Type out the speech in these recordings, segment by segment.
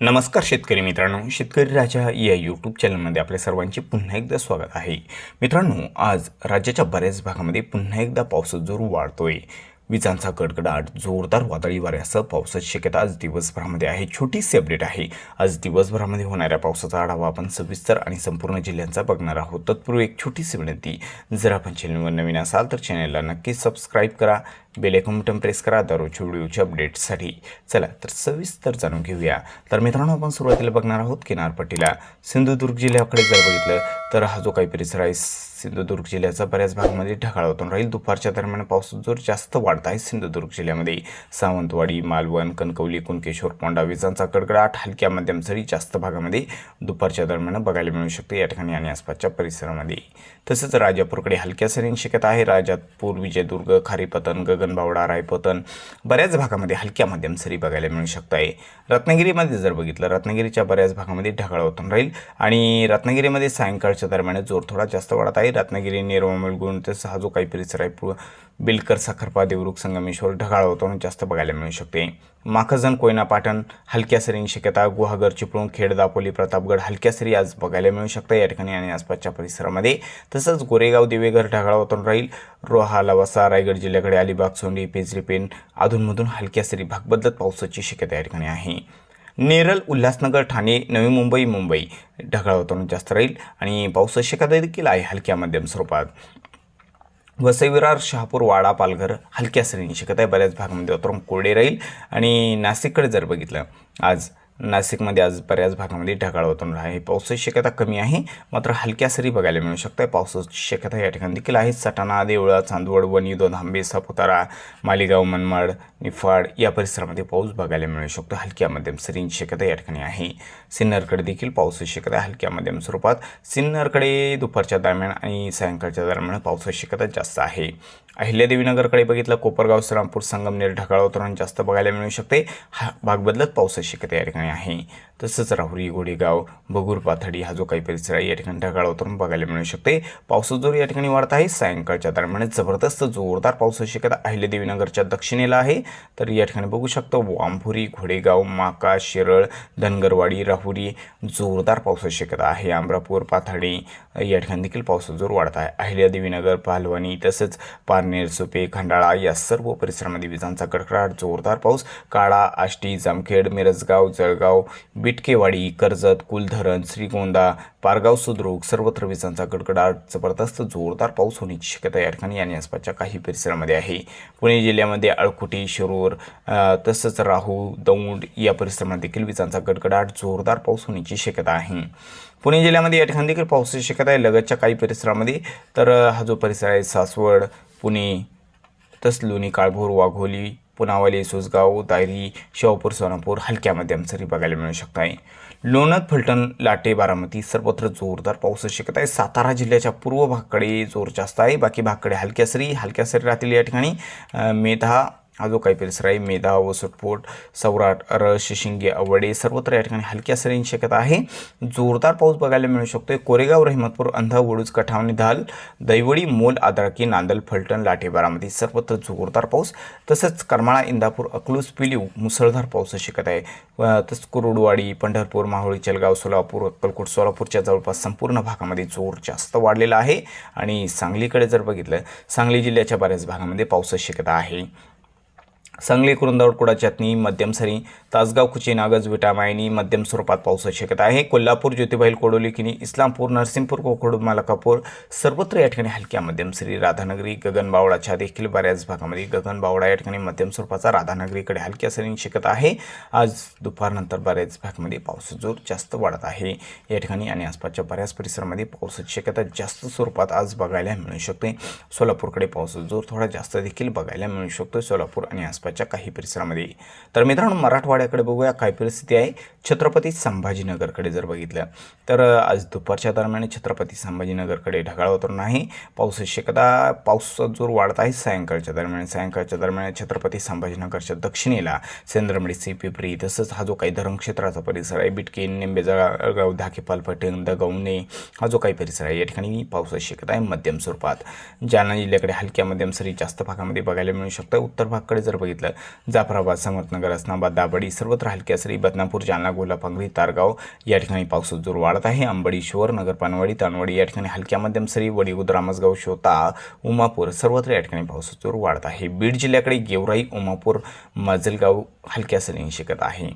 नमस्कार शेतकरी मित्रांनो शेतकरी राजा या यूट्यूब चॅनलमध्ये आपल्या सर्वांचे पुन्हा एकदा स्वागत आहे. मित्रांनो आज राज्याच्या बऱ्याच भागामध्ये पुन्हा एकदा पावसाचा जोर वाढतोय. विजांचा कडकडाट जोरदार वादळी वाऱ्यासह पावसाची शक्यता आज दिवसभरामध्ये आहे. छोटीशी अपडेट आहे. आज दिवसभरामध्ये होणाऱ्या पावसाचा आढावा आपण सविस्तर आणि संपूर्ण जिल्ह्यांचा बघणार आहोत. तत्पूर्वी एक छोटीशी विनंती. जर आपण चॅनलवर नवीन असाल तर चॅनलला नक्की सबस्क्राईब करा. बेलेकॉम बटन प्रेस करा. दररोजच्या व्हिडिओच्या अपडेट्ससाठी चला तर सविस्तर जाणून घेऊया. तर मित्रांनो आपण सुरुवातीला बघणार आहोत किनारपट्टीला. सिंधुदुर्ग जिल्ह्याकडे जर बघितलं तर हा जो काही परिसर आहे सिंधुदुर्ग जिल्ह्याचा बऱ्याच भागामध्ये ढगाळ होतून राहील. दुपारच्या दरम्यान पाऊस जोर जास्त वाढत आहे सिंधुदुर्ग जिल्ह्यामध्ये. सावंतवाडी मालवण कणकवली कुणकेश्वर पोंडा विजांचा कडकडाट हलक्या मध्यम सरी जास्त भागामध्ये दुपारच्या दरम्यान बघायला मिळू शकते या ठिकाणी आणि आसपासच्या परिसरामध्ये. तसंच राजापूरकडे हलक्या सरींची शक्यता आहे. राजापूर विजयदुर्ग खारीपतन गगनबावडा रायपतन बऱ्याच भागामध्ये हलक्या मध्यम सरी बघायला मिळू शकत आहे. रत्नागिरीमध्ये जर बघितलं रत्नागिरीच्या बऱ्याच भागामध्ये ढगाळ होतून राहील आणि रत्नागिरीमध्ये सायंकाळच्या दरम्यान जोर थोडा जास्त वाढत आहे. रत्नागिरी नेरवा मुलगुण हा जो काही परिसर आहे बिलकर साखरपा देवरुख संगमेश्वर ढगाळ वातावरण जास्त बघायला मिळू शकते. माखजन कोयना पाटण हलक्या सरींची शक्यता गुहागर चिपळूण खेड दापोली प्रतापगड हलक्या सरी आज बघायला मिळू शकते या ठिकाणी आणि आसपासच्या परिसरामध्ये. तसंच गोरेगाव दिवेघर ढगाळ वातावरण राहील. रोहा लवासा रायगड जिल्ह्याकडे अलिबाग सोंडी पेजरी पेन अधूनमधून हलक्या सरी भाग बदलत पावसाची शक्यता या ठिकाणी आहे. नेरल उल्हासनगर ठाणे नवी मुंबई मुंबई. ढगाळ वातावरण जास्त राहील आणि पावसाची शक्यता देखील आहे हलक्या मध्यम स्वरूपात. वसई विरार शहापूर वाडा पालघर हलक्या सरींची शक्यता आहे बऱ्याच भागामध्ये वातावरण कोरडे राहील आणि नाशिककडे जर बघितलं आज नाशिकमध्ये आज बऱ्याच भागामध्ये ढगाळ होतून आहे. पावसाची शक्यता कमी आहे. मात्र हलक्या सरी बघायला मिळू शकतात पावसाची शक्यता या ठिकाणी देखील आहे. सटाणा देवळा चांदवड वणी दोन सापुतारा मालेगाव मनमाड निफाड या परिसरामध्ये पाऊस बघायला मिळू शकतो. हलक्या मध्यम सरींची शक्यता या ठिकाणी आहे. सिन्नरकडे देखील पावसाची शक्यता हलक्या मध्यम स्वरूपात सिन्नरकडे दुपारच्या दरम्यान आणि सायंकाळच्या दरम्यान पावसाची शक्यता जास्त आहे. अहिल्यादेवीनगरकडे बघितलं कोपरगाव श्रामपूर संगमनेर ढगाळ उतरण जास्त बघायला मिळू शकते. हा भाग बदलत पावसाची शक्यता या ठिकाणी आहे. तसंच राहुरी गोडेगाव बगूर पाथडी हा जो काही परिसर आहे या ठिकाणी ढगाळ उतरून बघायला मिळू शकते. पावसाचा जोर या ठिकाणी वाढत आहे. सायंकाळच्या दरम्यान जबरदस्त जोरदार पावसाची शक्यता अहिल्यादेवीनगरच्या दक्षिणेला आहे. तर या ठिकाणी बघू शकतो वांभुरी घोडेगाव माका शिरळ धनगरवाडी राहुरी जोरदार पावसाची शक्यता आहे. अमरापूर पाथडी या ठिकाणी देखील पावसाचा जोर वाढत आहे. अहिल्यादेवीनगर पालवणी तसंच पारनेर सुपे खंडाळा या सर्व परिसरामध्ये विजांचा कडकडाट जोरदार पाऊस. काळा आष्टी जामखेड मिरजगाव जळगाव बिटकेवाडी कर्जत कुलधरण श्रीगोंदा पारगाव सुद्रुक सर्वत्र विजांचा गडगडाट जबरदस्त जोरदार पाऊस होण्याची शक्यता या ठिकाणी आणि आसपासच्या काही परिसरामध्ये आहे. पुणे जिल्ह्यामध्ये अळकुटी शिरूर तसंच राहू दौंड या परिसरामध्ये देखील विजांचा गडगडाट जोरदार पाऊस होण्याची शक्यता आहे. पुणे जिल्ह्यामध्ये या ठिकाणी देखील पावसाची शक्यता आहे. लगतच्या काही परिसरामध्ये तर हा जो परिसर आहे सासवड पुणे तसलुनी काळभोर वाघोली पुनावली सुसगाव दायरी शेवपूर सोनापूर हलक्या मध्यम सरी बघायला मिळू शकत आहे लोणंद फलटण लाटे बारामती सर्वत्र जोरदार पावसाची शक्यता आहे. सातारा जिल्ह्याच्या पूर्व भागकडे जोर जास्त आहे. बाकी भागकडे हलक्या सरी हलक्या सरी राहतील या ठिकाणी. मेधा हा जो काही परिसर आहे मेधा वसटपोट सौराट रळ शिशिंगे आवडे सर्वत्र या ठिकाणी हलक्या सरींची शक्यता आहे. जोरदार पाऊस बघायला मिळू शकतो कोरेगाव रहिमतपूर अंधा वडूज कठावणी धाल दैवडी मोल आदळकी नांदल फलटण लाठे बारामती सर्वत्र जोरदार पाऊस. तसंच करमाळा इंदापूर अकलूज पिलीव मुसळधार पावसाची शक्यता आहे. तसंच कुरुडवाडी पंढरपूर माहुळी चलगाव सोलापूर अक्कलकोट सोलापूरच्या जवळपास संपूर्ण भागामध्ये जोर जास्त वाढलेला आहे. आणि सांगलीकडे जर बघितलं सांगली जिल्ह्याच्या बऱ्याच भागामध्ये पावसाची शक्यता आहे. सांगली कुरुंदावड कुडा चटणी मध्यम सरी तासगाव कुची नागज विटामायनी मध्यम स्वरूपात पावसाची शक्यता आहे. कोल्हापूर ज्योतिबाईल कोडोली किनी इस्लामपूर नरसिंहपूर कोकड मालकापूर सर्वत्र या ठिकाणी हलक्या मध्यम सरी राधानगरी गगनबावडाच्या देखील बऱ्याच भागामध्ये गगनबावडा या ठिकाणी मध्यम स्वरूपाचा राधानगरीकडे हलक्या सरींची शक्यता आहे. आज दुपारनंतर बऱ्याच भागामध्ये पावसाचा जोर जास्त वाढत आहे. या ठिकाणी आणि आसपासच्या बऱ्याच परिसरामध्ये पावसाची शक्यता जास्त स्वरूपात आज बघायला मिळू शकते. सोलापूरकडे पावसाचा जोर थोडा जास्त देखील बघायला मिळू शकतो सोलापूर आणि आसपास आसपासच्या काही परिसरामध्ये. तर मित्रांनो मराठवाड्याकडे बघूया काय परिस्थिती आहे. छत्रपती संभाजीनगरकडे जर बघितलं तर आज दुपारच्या दरम्यान छत्रपती संभाजीनगरकडे ढगाळ वातावरण आहे. पावसाची शक्यता पावसाचा जोर वाढत आहे सायंकाळच्या दरम्यान. सायंकाळच्या दरम्यान छत्रपती संभाजीनगरच्या दक्षिणेला सेंद्रमडीसी पिपरी तसंच हा जो काही धरणक्षेत्राचा परिसर आहे बिटकीन निंबेजळगाव धाके पालपटेंग दगवणे हा जो काही परिसर आहे या ठिकाणी पावसाची शक्यता आहे मध्यम स्वरूपात. जालना जिल्ह्याकडे हलक्या मध्यम सरी जास्त भागामध्ये बघायला मिळू शकतं. उत्तर भागाकडे जर बघितलं सांगितलं. जाफराबाद समर्थनगर अस्नाबाद दाबडी सर्वत्र हलक्यासरी बदनापूर जालना गोलापांगरी तारगाव या ठिकाणी पाऊस जोर वाढत आहे. अंबडीश्वर नगर पानवाडी तानवाडी या ठिकाणी हलक्या मध्यम सरी वडीगुद रामसगाव शोता उमापूर सर्वत्र या ठिकाणी पाऊस जोर वाढत आहे. बीड जिल्ह्याकडे गेवराई उमापूर माजलगाव हलक्या सरींनी शिकत आहे.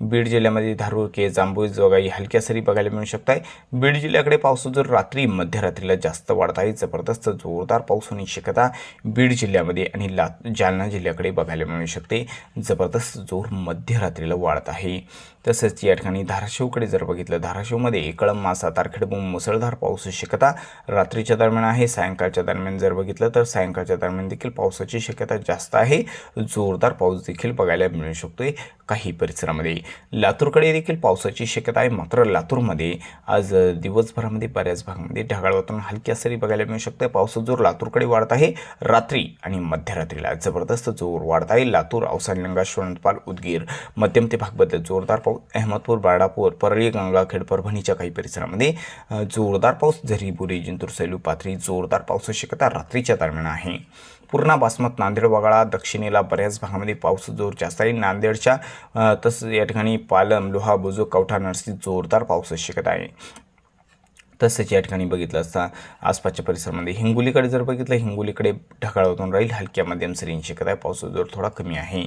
बीड जिल्ह्यामध्ये धारुळके जांभूळ जोगाई हलक्या सरी बघायला मिळू शकत आहे बीड जिल्ह्याकडे पाऊस जर रात्री मध्यरात्रीला जास्त वाढत आहे जबरदस्त जोरदार पाऊस होण्याची शक्यता बीड जिल्ह्यामध्ये आणि ला जालना जिल्ह्याकडे बघायला मिळू शकते. जबरदस्त जोर मध्यरात्रीला वाढत आहे. तसंच या ठिकाणी धाराशिवकडे जर बघितलं धाराशिवमध्ये कळम मासा तारखेडबूम मुसळधार पाऊस शक्यता रात्रीच्या दरम्यान आहे सायंकाळच्या दरम्यान जर बघितलं तर सायंकाळच्या दरम्यान देखील पावसाची शक्यता जास्त आहे. जोरदार पाऊस देखील बघायला मिळू शकतोय काही परिसरामध्ये. लातूरकडे देखील पावसाची शक्यता आहे. मात्र लातूरमध्ये आज दिवसभरामध्ये बऱ्याच भागामध्ये ढगाळ वातावरण हलक्या सरी बघायला मिळू शकते पावसाचा जोर लातूरकडे वाढत आहे. रात्री आणि मध्यरात्रीला जबरदस्त जोर वाढत आहे. लातूर औसाड लिंगा शोणपाल उदगीर मध्यम ते भाग बदलत जोरदार पाऊस अहमदपूर बाळापूर परळी गंगाखेड परभणीच्या काही परिसरामध्ये जोरदार पाऊस झरी बुरी जिंतूर सैलू पाथरी जोरदार पावसाची शक्यता रात्रीच्या दरम्यान आहे. पूर्णा बासमत नांदेड वगळा दक्षिणेला बऱ्याच भागामध्ये पाऊस जोर जास्त आहे नांदेडच्या तसंच या ठिकाणी पालम लोहा बुजुक कवठा नरसी जोरदार पावसाची शक्यता आहे. तसंच या ठिकाणी बघितलं असता आसपासच्या परिसरामध्ये हिंगोलीकडे जर बघितलं हिंगोलीकडे ढगाळवतून राहील. हलक्या मध्यम सरींची शक्यता आहे. पावसाचा जोर थोडा कमी आहे.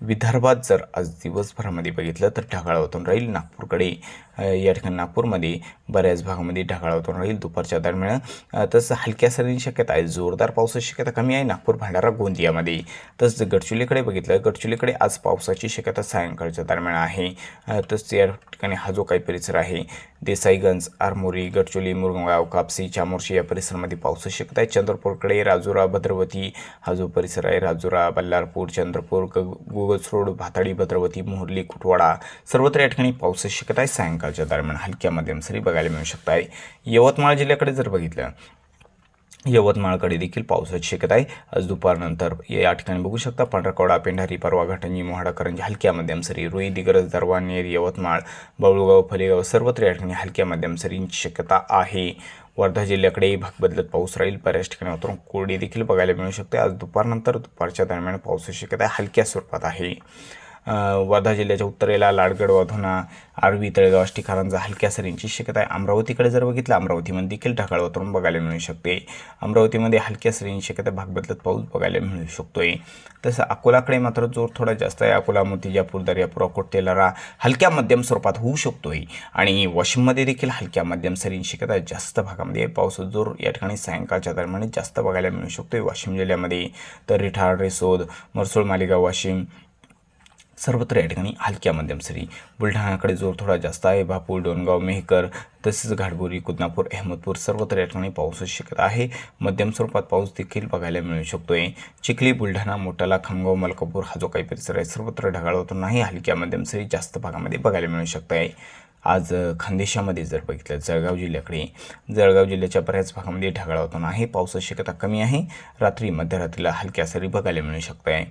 विदर्भात जर आज दिवसभरामध्ये बघितलं तर ढगाळवतून राहील. नागपूरकडे या ठिकाणी नागपूरमध्ये बऱ्याच भागामध्ये ढगाळवतून राहील. दुपारच्या दरम्यान तसं हलक्या सरींची शक्यता आहे. जोरदार पावसाची शक्यता कमी आहे. नागपूर भंडारा गोंदियामध्ये. तसंच गडचिरोलीकडे बघितलं गडचिरोलीकडे आज पावसाची शक्यता सायंकाळच्या दरम्यान आहे. अ, तसंच या ठिकाणी हा जो काही परिसर आहे देसाईगंज आरमोरी गडचोली मुरगाव कापसी चामोर्शी या परिसरामध्ये पावसाची शक्यता आहे. चंद्रपूरकडे राजुरा भद्रवती हा जो परिसर आहे राजुरा बल्लारपूर चंद्रपूर ग रोड भाताडी भद्रवती मोहर्ली कुटवाडा सर्वत्र या ठिकाणी पावसाची शक्यता आहे. सायंकाळच्या दरम्यान हलक्या मध्यम सरी बघायला मिळू शकत आहे यवतमाळ जिल्ह्याकडे जर बघितलं यवतमाळकडे देखील पावसाची शक्यता आहे. आज दुपारनंतर या ठिकाणी बघू शकता पांढरकवडा पेंढारी परवा घाटंजी मोहाडा करंजी हलक्या मध्यम सरी रुई दिग्रज दरवानेर यवतमाळ बळूगाव फलेगाव सर्वत्र या ठिकाणी हलक्या मध्यम सरींची शक्यता आहे. वर्धा जिल्ह्याकडे भाग बदलत पाऊस राहील. बऱ्याच ठिकाणी वातावरण कोरडी देखील बघायला मिळू शकते. आज दुपारनंतर दुपारच्या दरम्यान पावसाची शक्यता हलक्या स्वरूपात आहे. वर्धा जिल्ह्याच्या उत्तरेला लाडगड वाधोना आरवी तळेगाव अष्टी कारंजा हलक्या सरींची शक्यता आहे. अमरावतीकडे जर बघितलं अमरावतीमध्ये देखील ढगाळ वातावरण बघायला मिळू शकते. अमरावतीमध्ये हलक्या सरींची शक्यता भाग बदलत पाऊस बघायला मिळू शकतोय. तसं अकोलाकडे मात्र जोर थोडा जास्त आहे. अकोला मोतीजापूर दर्यापूर अकोट तेलारा हलक्या मध्यम स्वरूपात होऊ शकतोय. आणि वाशिममध्ये देखील हलक्या मध्यम सरींची शक्यता जास्त भागामध्ये पाऊस पावसाचा जोर या ठिकाणी सायंकाळच्या दरम्यान जास्त बघायला मिळू शकतोय. वाशिम जिल्ह्यामध्ये तर रिठार रेसोद मरसोळ मालेगाव वाशिम सर्वत्र या ठिकाणी हलक्या मध्यम सरी बुलढाणाकडे जोर थोडा जास्त आहे. भापूर डोनगाव मेहकर तसेच घाटबोरी कुदनापूर अहमदपूर सर्वत्र या ठिकाणी पाऊस शक्यता आहे. मध्यम स्वरूपात पाऊस देखील बघायला मिळू शकतोय. चिखली बुलढाणा मोटाला खामगाव मलकापूर हा जो काही परिसर आहे सर्वत्र ढगाळ होतो नाही. हलक्या मध्यम सरी जास्त भागामध्ये बघायला मिळू शकत आहे आज खानदेशामध्ये जर बघितलं जळगाव जिल्ह्याकडे जळगाव जिल्ह्याच्या बऱ्याच भागामध्ये ढगाळ होतो आहे पावसाची शक्यता कमी आहे. रात्री मध्यरात्रीला हलक्या सरी बघायला मिळू शकत आहे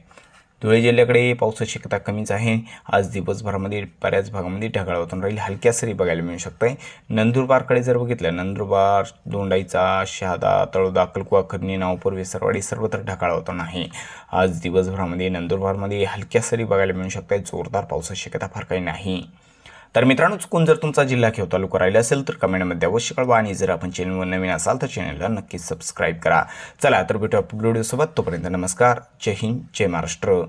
धुळे जिल्ह्याकडे पावसाची शक्यता कमीच आहे. आज दिवसभरामध्ये बऱ्याच भागामध्ये ढगाळ होतून राहील. हलक्या सरी बघायला मिळू शकत आहे नंदुरबारकडे जर बघितलं नंदुरबार दोंडाईचा शहादा तळोदा अक्कलकुवा खर्नी नावपूर वेसरवाडी सर्वत्र ढगाळ वातावरण आहे. आज दिवसभरामध्ये नंदुरबारमध्ये हलक्या सरी बघायला मिळू शकत आहे जोरदार पावसाची शक्यता फार काही नाही. तर मित्रांनो चुकून जर तुमचा जिल्हा किंवा तालुका राहिला असेल तर कमेंटमध्ये अवश्य कळवा. आणि जर आपण चॅनलवर नवीन असाल तर चॅनलला नक्कीच सबस्क्राईब करा. चला तर भेटू व्हिडिओसोबत तोपर्यंत नमस्कार. जय हिंद जय महाराष्ट्र.